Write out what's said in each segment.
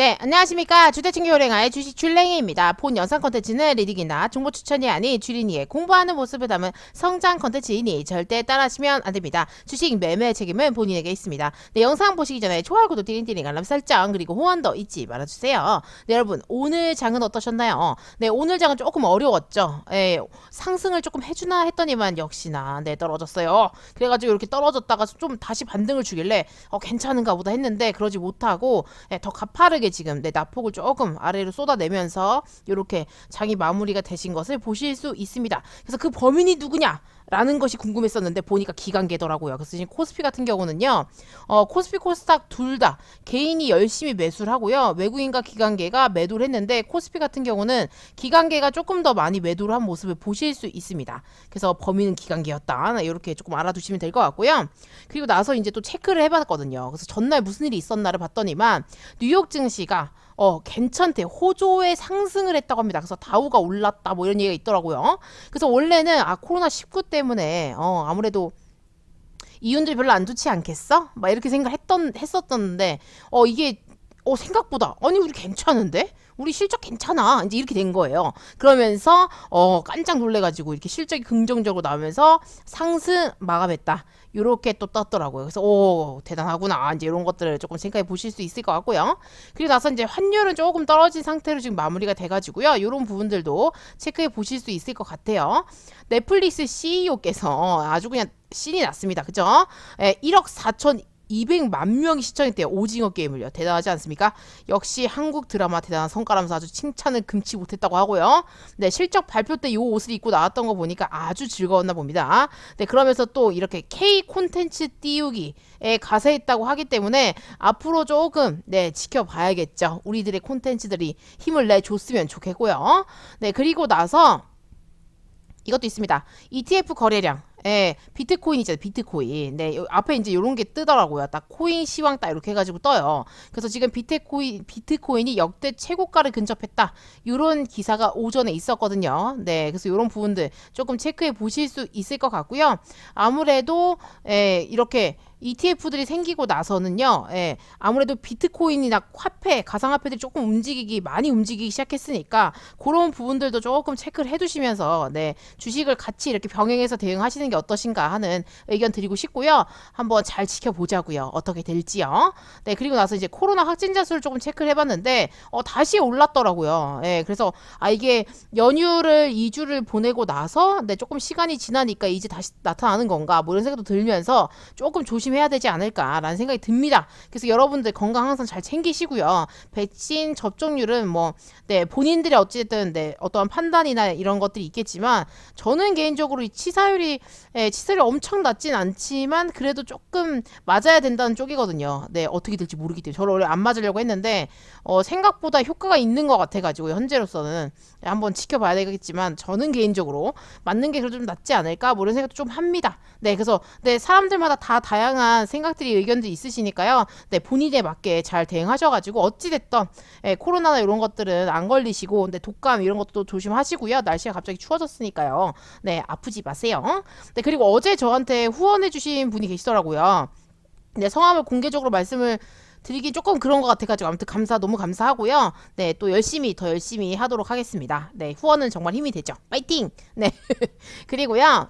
네, 안녕하십니까. 주대충 교랭아의 주식 줄랭이입니다. 본 영상 컨텐츠는 리딩이나 정보 추천이 아닌 주린이의 공부하는 모습을 담은 성장 컨텐츠이니 절대 따라하시면 안 됩니다. 주식 매매 책임은 본인에게 있습니다. 네, 영상 보시기 전에 좋아요, 구독, 띠링띠링, 알람 설정, 그리고 호환도 잊지 말아주세요. 네, 여러분, 오늘 장은 어떠셨나요? 네, 오늘 장은 조금 어려웠죠. 예, 상승을 조금 해주나 했더니만 역시나, 네, 떨어졌어요. 그래가지고 이렇게 떨어졌다가 좀 다시 반등을 주길래, 어, 괜찮은가 보다 했는데, 그러지 못하고, 예, 더 가파르게 지금 내 낙폭을 조금 아래로 쏟아내면서 이렇게 장이 마무리가 되신 것을 보실 수 있습니다. 그래서 그 범인이 누구냐? 라는 것이 궁금했었는데 보니까 기관계더라고요. 그래서 지금 코스피 같은 경우는요, 어, 코스피 코스닥 둘 다 개인이 열심히 매수를 하고요. 외국인과 기관계가 매도를 했는데 코스피 같은 경우는 기관계가 조금 더 많이 매도를 한 모습을 보실 수 있습니다. 그래서 범인은 기관계였다. 이렇게 조금 알아두시면 될 것 같고요. 그리고 나서 이제 또 체크를 해봤거든요. 그래서 전날 무슨 일이 있었나를 봤더니만 뉴욕 증시가 어, 괜찮대. 호조의 상승을 했다고 합니다. 그래서 다우가 올랐다. 뭐 이런 얘기가 있더라고요. 그래서 원래는 아, 코로나19 때문에 어, 아무래도 이윤들이 별로 안 좋지 않겠어? 막 이렇게 생각했던 했었던데 어 이게 어 생각보다. 아니 우리 괜찮은데? 우리 실적 괜찮아. 이제 이렇게 된 거예요. 그러면서 어 깜짝 놀래가지고 이렇게 실적이 긍정적으로 나오면서 상승 마감했다. 요렇게 또 떴더라고요. 그래서 오 대단하구나. 이제 이런 것들을 조금 생각해 보실 수 있을 것 같고요. 그리고 나서 이제 환율은 조금 떨어진 상태로 지금 마무리가 돼가지고요. 이런 부분들도 체크해 보실 수 있을 것 같아요. 넷플릭스 CEO께서 아주 그냥 신이 났습니다. 그죠? 예, 1억 4천 200만 명이 시청했대요. 오징어 게임을요. 대단하지 않습니까? 역시 한국 드라마 대단한 성과라면서 아주 칭찬을 금치 못했다고 하고요. 네, 실적 발표 때 이 옷을 입고 나왔던 거 보니까 아주 즐거웠나 봅니다. 네, 그러면서 또 이렇게 K 콘텐츠 띄우기에 가세했다고 하기 때문에 앞으로 조금 네, 지켜봐야겠죠. 우리들의 콘텐츠들이 힘을 내줬으면 좋겠고요. 네, 그리고 나서 이것도 있습니다. ETF 거래량. 예, 비트코인 이잖아요 비트코인. 네, 요- 앞에 이제 요런 게 뜨더라고요. 딱 코인 시황 딱 이렇게 해가지고 떠요. 그래서 지금 비트코인, 비트코인이 역대 최고가를 근접했다. 요런 기사가 오전에 있었거든요. 네, 그래서 요런 부분들 조금 체크해 보실 수 있을 것 같고요. 아무래도, 예, 이렇게 ETF들이 생기고 나서는요, 예, 아무래도 비트코인이나 화폐, 가상화폐들이 조금 움직이기, 많이 움직이기 시작했으니까, 그런 부분들도 조금 체크를 해두시면서, 네, 주식을 같이 이렇게 병행해서 대응하시는 게 어떠신가 하는 의견 드리고 싶고요. 한번 잘 지켜보자고요. 어떻게 될지요. 네, 그리고 나서 이제 코로나 확진자 수를 조금 체크를 해봤는데, 어, 다시 올랐더라고요. 예, 그래서, 아, 이게 연휴를 2주를 보내고 나서, 네, 조금 시간이 지나니까 이제 다시 나타나는 건가, 뭐 이런 생각도 들면서 조금 조심 해야 되지 않을까라는 생각이 듭니다. 그래서 여러분들 건강 항상 잘 챙기시고요. 백신 접종률은 뭐, 네, 본인들이 어쨌든, 네, 어떠한 판단이나 이런 것들이 있겠지만, 저는 개인적으로 이 치사율이, 예, 치사율이 엄청 낮진 않지만, 그래도 조금 맞아야 된다는 쪽이거든요. 네, 어떻게 될지 모르기 때문에. 저를 원래 안 맞으려고 했는데, 어, 생각보다 효과가 있는 것 같아가지고, 현재로서는. 네, 한번 지켜봐야 되겠지만, 저는 개인적으로 맞는 게 그래도 좀 낫지 않을까? 뭐 이런 생각도 좀 합니다. 네, 그래서, 네, 사람들마다 다 다양한 생각들이, 의견들이 있으시니까요. 네, 본인에 맞게 잘 대응하셔가지고, 어찌됐던, 예, 코로나나 이런 것들은 안 걸리시고, 근데 독감 이런 것도 조심하시고요. 날씨가 갑자기 추워졌으니까요. 네, 아프지 마세요. 네, 그리고 어제 저한테 후원해주신 분이 계시더라고요. 네, 성함을 공개적으로 말씀을 드리기 조금 그런 것 같아가지고 아무튼 감사 너무 감사하고요. 네, 또 열심히 더 열심히 하도록 하겠습니다. 네, 후원은 정말 힘이 되죠. 파이팅! 네, 그리고요.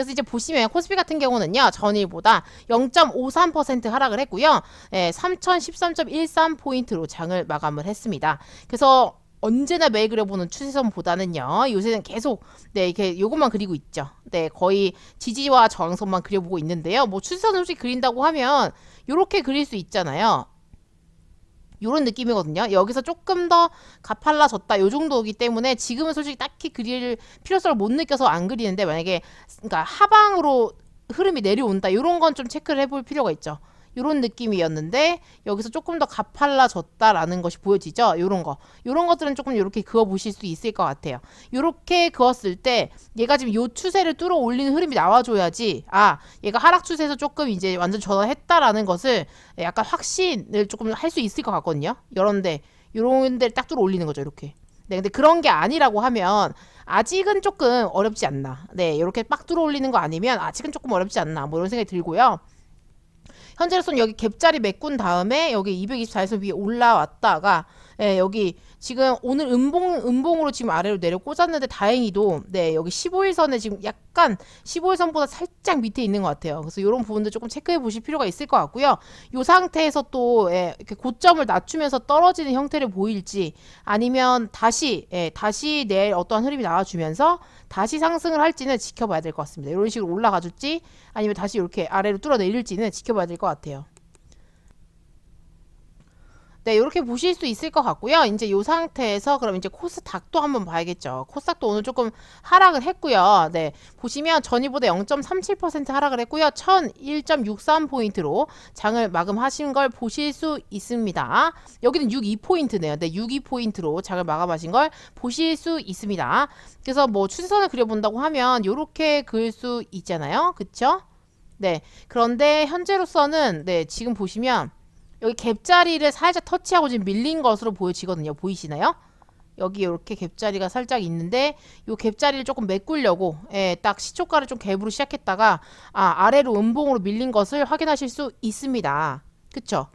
그래서 이제 보시면 코스피 같은 경우는요 전일보다 0.53% 하락을 했고요, 예, 3,013.13포인트로 장을 마감을 했습니다. 그래서 언제나 매일 그려보는 추세선보다는요 요새는 계속 네 이렇게 요것만 그리고 있죠. 네 거의 지지와 저항선만 그려보고 있는데요. 뭐 추세선을 솔직히 그린다고 하면 요렇게 그릴 수 있잖아요. 요런 느낌이거든요. 여기서 조금 더 가팔라졌다 요 정도이기 때문에 지금은 솔직히 딱히 그릴 필요성을 못 느껴서 안 그리는데 만약에 그러니까 하방으로 흐름이 내려온다 요런 건 좀 체크를 해볼 필요가 있죠. 요런 느낌이었는데 여기서 조금 더 가팔라졌다라는 것이 보여지죠. 요런 거. 요런 것들은 조금 요렇게 그어 보실 수 있을 것 같아요. 요렇게 그었을 때 얘가 지금 요 추세를 뚫어 올리는 흐름이 나와줘야지 아 얘가 하락 추세에서 조금 이제 완전 전환했다라는 것을 약간 확신을 조금 할 수 있을 것 같거든요. 요런데 요런 데를 딱 뚫어 올리는 거죠. 이렇게. 네, 근데 그런 게 아니라고 하면 아직은 조금 어렵지 않나. 네, 이렇게 빡 뚫어 올리는 거 아니면 아직은 조금 어렵지 않나. 뭐 이런 생각이 들고요. 현재로서는 여기 갭자리 메꾼 다음에 여기 224에서 위에 올라왔다가 예, 여기 지금 오늘 음봉 음봉으로 지금 아래로 내려 꽂았는데 다행히도 네 여기 15일선에 지금 약간 15일선보다 살짝 밑에 있는 것 같아요. 그래서 이런 부분들 조금 체크해 보실 필요가 있을 것 같고요. 이 상태에서 또 예, 이렇게 고점을 낮추면서 떨어지는 형태를 보일지 아니면 다시 예, 다시 내일 어떠한 흐름이 나와주면서 다시 상승을 할지는 지켜봐야 될 것 같습니다. 이런 식으로 올라가 줄지 아니면 다시 이렇게 아래로 뚫어내릴지는 지켜봐야 될 것 같아요. 네, 이렇게 보실 수 있을 것 같고요. 이제 이 상태에서 그럼 이제 코스닥도 한번 봐야겠죠. 코스닥도 오늘 조금 하락을 했고요. 네, 보시면 전이보다 0.37% 하락을 했고요. 1001.63포인트로 장을 마감하신 걸 보실 수 있습니다. 여기는 62포인트네요. 네, 62포인트로 장을 마감하신 걸 보실 수 있습니다. 그래서 뭐 추세선을 그려본다고 하면 이렇게 그릴 수 있잖아요. 그쵸? 네, 그런데 현재로서는 네, 지금 보시면 여기 갭자리를 살짝 터치하고 지금 밀린 것으로 보여지거든요. 보이시나요? 여기 이렇게 갭자리가 살짝 있는데 이 갭자리를 조금 메꾸려고 예, 딱 시초가를 좀 갭으로 시작했다가 아, 아래로 음봉으로 밀린 것을 확인하실 수 있습니다. 그쵸?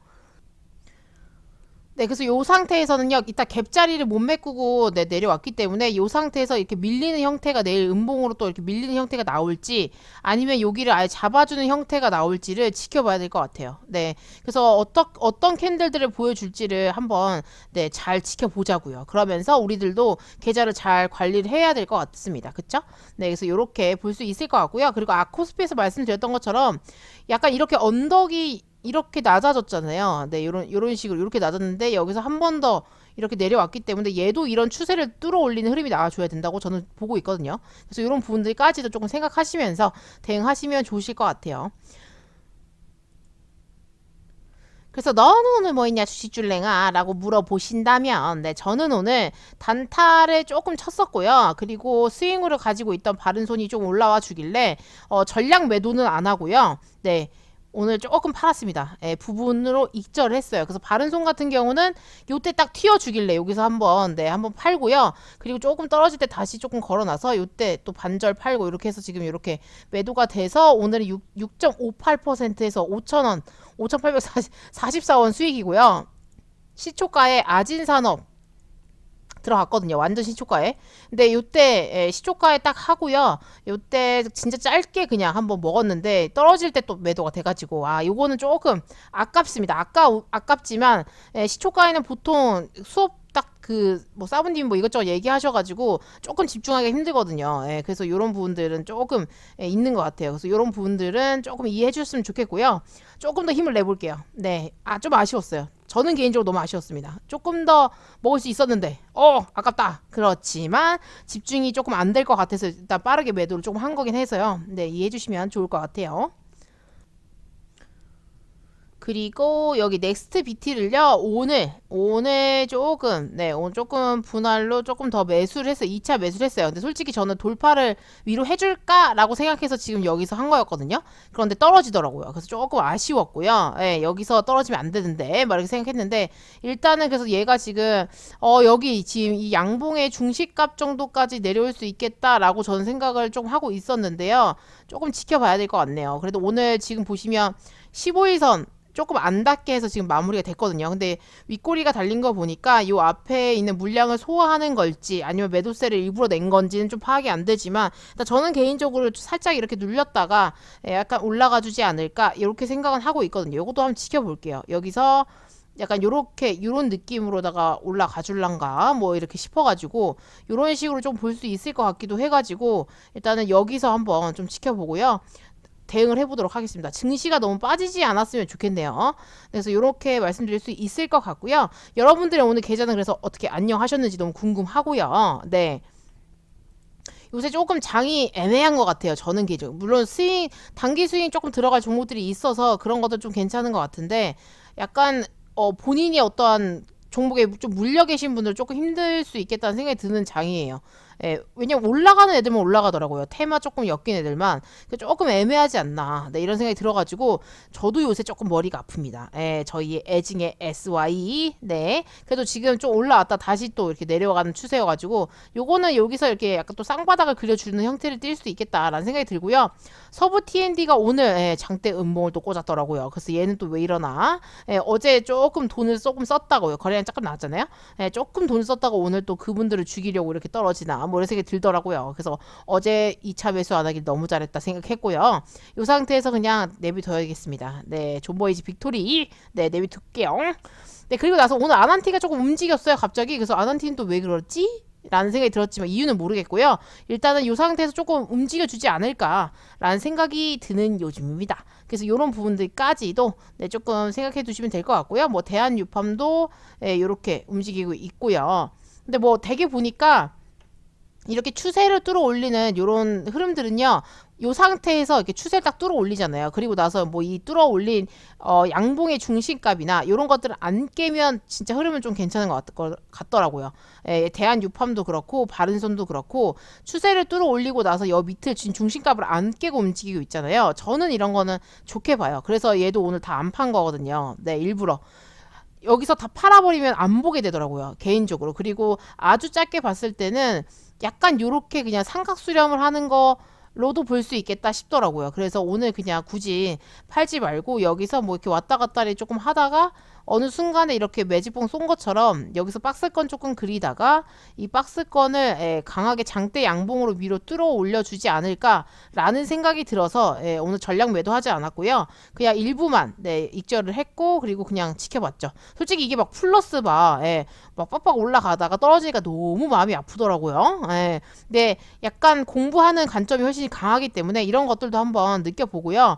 네, 그래서 요 상태에서는요, 이따 갭자리를 못 메꾸고 네, 내려왔기 때문에 요 상태에서 이렇게 밀리는 형태가 내일 음봉으로 또 이렇게 밀리는 형태가 나올지 아니면 여기를 아예 잡아주는 형태가 나올지를 지켜봐야 될 것 같아요. 네, 그래서 어떤 어떤 캔들들을 보여줄지를 한번 네, 잘 지켜보자고요. 그러면서 우리들도 계좌를 잘 관리를 해야 될 것 같습니다. 그쵸? 네, 그래서 이렇게 볼 수 있을 것 같고요. 그리고 아코스피에서 말씀드렸던 것처럼 약간 이렇게 언덕이 이렇게 낮아졌잖아요. 네, 요런 요런 식으로 이렇게 낮았는데 여기서 한 번 더 이렇게 내려왔기 때문에 얘도 이런 추세를 뚫어 올리는 흐름이 나와줘야 된다고 저는 보고 있거든요. 그래서 이런 부분들까지도 조금 생각하시면서 대응하시면 좋으실 것 같아요. 그래서 너는 오늘 뭐 있냐 주식줄랭아 라고 물어보신다면 네 저는 오늘 단타를 조금 쳤었고요 그리고 스윙으로 가지고 있던 바른 손이 좀 올라와 주길래 어, 전량 매도는 안 하고요 네 오늘 조금 팔았습니다. 예, 부분으로 익절을 했어요. 그래서 바른 손 같은 경우는 요때 딱 튀어 주길래 여기서 한번 네 한번 팔고요. 그리고 조금 떨어질 때 다시 조금 걸어놔서 요때 또 반절 팔고 이렇게 해서 지금 이렇게 매도가 돼서 오늘은 6.58%에서 5,000원, 5,844원 수익이고요. 시초가의 아진산업 들어갔거든요. 완전 시초가에. 근데 요때 에, 시초가에 딱 하고요. 요때 진짜 짧게 그냥 한번 먹었는데 떨어질 때 또 매도가 돼가지고 아 요거는 조금 아깝습니다. 아까 아깝지만 에, 시초가에는 보통 수업 딱 그 뭐 사부님 뭐 이것저것 얘기하셔가지고 조금 집중하기가 힘들거든요. 예, 그래서 이런 부분들은 조금 예, 있는 것 같아요. 그래서 이런 부분들은 조금 이해해 주셨으면 좋겠고요. 조금 더 힘을 내볼게요. 네, 아 좀 아쉬웠어요. 저는 개인적으로 너무 아쉬웠습니다. 조금 더 먹을 수 있었는데, 어, 아깝다. 그렇지만 집중이 조금 안 될 것 같아서 일단 빠르게 매도를 조금 한 거긴 해서요. 네, 이해해 주시면 좋을 것 같아요. 그리고 여기 넥스트 BT를요 오늘 오늘 조금 네 오늘 조금 분할로 조금 더 매수를 해서 2차 매수를 했어요. 근데 솔직히 저는 돌파를 위로 해줄까 라고 생각해서 지금 여기서 한 거였거든요. 그런데 떨어지더라고요. 그래서 조금 아쉬웠고요. 네, 여기서 떨어지면 안 되는데 막 이렇게 생각했는데 일단은 그래서 얘가 지금 어 여기 지금 이 양봉의 중시값 정도까지 내려올 수 있겠다라고 저는 생각을 좀 하고 있었는데요. 조금 지켜봐야 될 것 같네요. 그래도 오늘 지금 보시면 15일선 조금 안 닿게 해서 지금 마무리가 됐거든요. 근데 윗꼬리가 달린 거 보니까 이 앞에 있는 물량을 소화하는 걸지 아니면 매도세를 일부러 낸 건지는 좀 파악이 안 되지만 저는 개인적으로 살짝 이렇게 눌렸다가 약간 올라가 주지 않을까 이렇게 생각은 하고 있거든요. 이것도 한번 지켜볼게요. 여기서 약간 요렇게 요런 느낌으로다가 올라가 줄란가 뭐 이렇게 싶어가지고 요런 식으로 좀 볼 수 있을 것 같기도 해가지고 일단은 여기서 한번 좀 지켜보고요. 대응을 해보도록 하겠습니다. 증시가 너무 빠지지 않았으면 좋겠네요. 그래서 이렇게 말씀드릴 수 있을 것 같고요. 여러분들의 오늘 계좌는 그래서 어떻게 안녕하셨는지 너무 궁금하고요. 네. 요새 조금 장이 애매한 것 같아요. 저는 개인적으로. 물론 스윙, 단기 스윙 조금 들어갈 종목들이 있어서 그런 것도 좀 괜찮은 것 같은데 약간 어, 본인이 어떠한 종목에 좀 물려 계신 분들 조금 힘들 수 있겠다는 생각이 드는 장이에요. 예, 왜냐면 올라가는 애들만 올라가더라고요. 테마 조금 엮인 애들만 그 조금 애매하지 않나. 네, 이런 생각이 들어가지고 저도 요새 조금 머리가 아픕니다. 예, 저희 애징의 SY 네, 그래도 지금 좀 올라왔다 다시 또 이렇게 내려가는 추세여가지고 요거는 여기서 이렇게 약간 또 쌍바닥을 그려주는 형태를 띌수 있겠다라는 생각이 들고요. 서부 TND가 오늘 예, 장대 음봉을 또 꽂았더라고요. 그래서 얘는 또 왜 이러나? 예, 어제 조금 돈을 조금 썼다고요. 거래량 조금 나왔잖아요. 예, 조금 돈을 썼다고 오늘 또 그분들을 죽이려고 이렇게 떨어지나 뭐 이런 생각이 들더라고요. 그래서 어제 2차 매수 안 하길 너무 잘했다 생각했고요. 이 상태에서 그냥 내비둬야겠습니다. 네, 존보이지 빅토리 네 내비둘게요. 네 그리고 나서 오늘 아난티가 조금 움직였어요 갑자기 그래서 아난티는 또 왜 그렇지? 라는 생각이 들었지만 이유는 모르겠고요. 일단은 이 상태에서 조금 움직여주지 않을까라는 생각이 드는 요즘입니다. 그래서 이런 부분들까지도 네, 조금 생각해 두시면 될 것 같고요. 뭐 대한 유팜도 예, 이렇게 움직이고 있고요. 근데 뭐 되게 보니까 이렇게 추세를 뚫어 올리는 이런 흐름들은요. 요 상태에서 이렇게 추세를 딱 뚫어 올리잖아요. 그리고 나서 뭐 이 뚫어 올린 어, 양봉의 중심값이나 이런 것들을 안 깨면 진짜 흐름은 좀 괜찮은 것 같, 같더라고요. 예, 대한 유팜도 그렇고 바른손도 그렇고 추세를 뚫어 올리고 나서 여 밑을 진 중심값을 안 깨고 움직이고 있잖아요. 저는 이런 거는 좋게 봐요. 그래서 얘도 오늘 다 안 판 거거든요. 네, 일부러. 여기서 다 팔아버리면 안 보게 되더라고요. 개인적으로. 그리고 아주 짧게 봤을 때는 약간 요렇게 그냥 삼각 수렴을 하는 거 로도 볼 수 있겠다 싶더라고요. 그래서 오늘 그냥 굳이 팔지 말고 여기서 뭐 이렇게 왔다 갔다리 조금 하다가 어느 순간에 이렇게 매집봉 쏜 것처럼 여기서 박스권 조금 그리다가 이 박스권을 예, 강하게 장대 양봉으로 위로 뚫어 올려주지 않을까라는 생각이 들어서 예, 오늘 전략 매도하지 않았고요. 그냥 일부만 네, 익절을 했고 그리고 그냥 지켜봤죠. 솔직히 이게 막 플러스 봐, 예, 막 빡빡 올라가다가 떨어지니까 너무 마음이 아프더라고요. 예, 근데 약간 공부하는 관점이 훨씬 강하기 때문에 이런 것들도 한번 느껴보고요.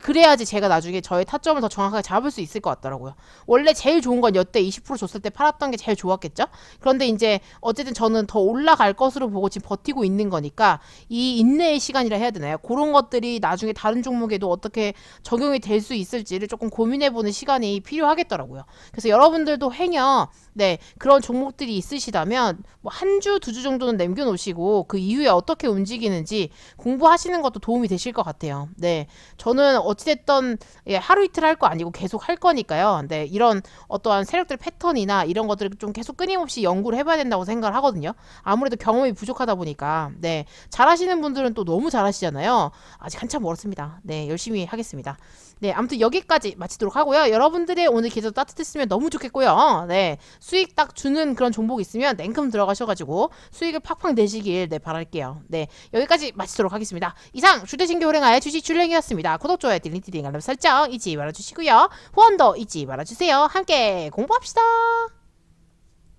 그래야지 제가 나중에 저의 타점을 더 정확하게 잡을 수 있을 것 같더라고요. 원래 제일 좋은 건 여태 20% 줬을 때 팔았던 게 제일 좋았겠죠? 그런데 이제 어쨌든 저는 더 올라갈 것으로 보고 지금 버티고 있는 거니까 이 인내의 시간이라 해야 되나요? 그런 것들이 나중에 다른 종목에도 어떻게 적용이 될 수 있을지를 조금 고민해보는 시간이 필요하겠더라고요. 그래서 여러분들도 행여 네 그런 종목들이 있으시다면 뭐 한 주, 두 주 정도는 남겨놓으시고 그 이후에 어떻게 움직이는지 공부하시는 것도 도움이 되실 것 같아요. 네, 저는 어찌됐던 예, 하루 이틀 할 거 아니고 계속 할 거니까요. 네, 이런 어떠한 세력들 패턴이나 이런 것들을 좀 계속 끊임없이 연구를 해봐야 된다고 생각을 하거든요. 아무래도 경험이 부족하다 보니까 네, 잘하시는 분들은 또 너무 잘하시잖아요. 아직 한참 멀었습니다. 네, 열심히 하겠습니다. 네, 아무튼 여기까지 마치도록 하고요. 여러분들의 오늘 계속 따뜻했으면 너무 좋겠고요. 네, 수익 딱 주는 그런 종목 있으면 냉큼 들어가셔가지고 수익을 팍팍 내시길 네 바랄게요. 네, 여기까지 마치도록 하겠습니다. 이상 주대신교 호랭아의 주식 출랭이었습니다. 구독, 좋아요, 딜리티딩 알람 설정 잊지 말아주시고요. 후원도 잊지 말아주세요. 함께 공부합시다.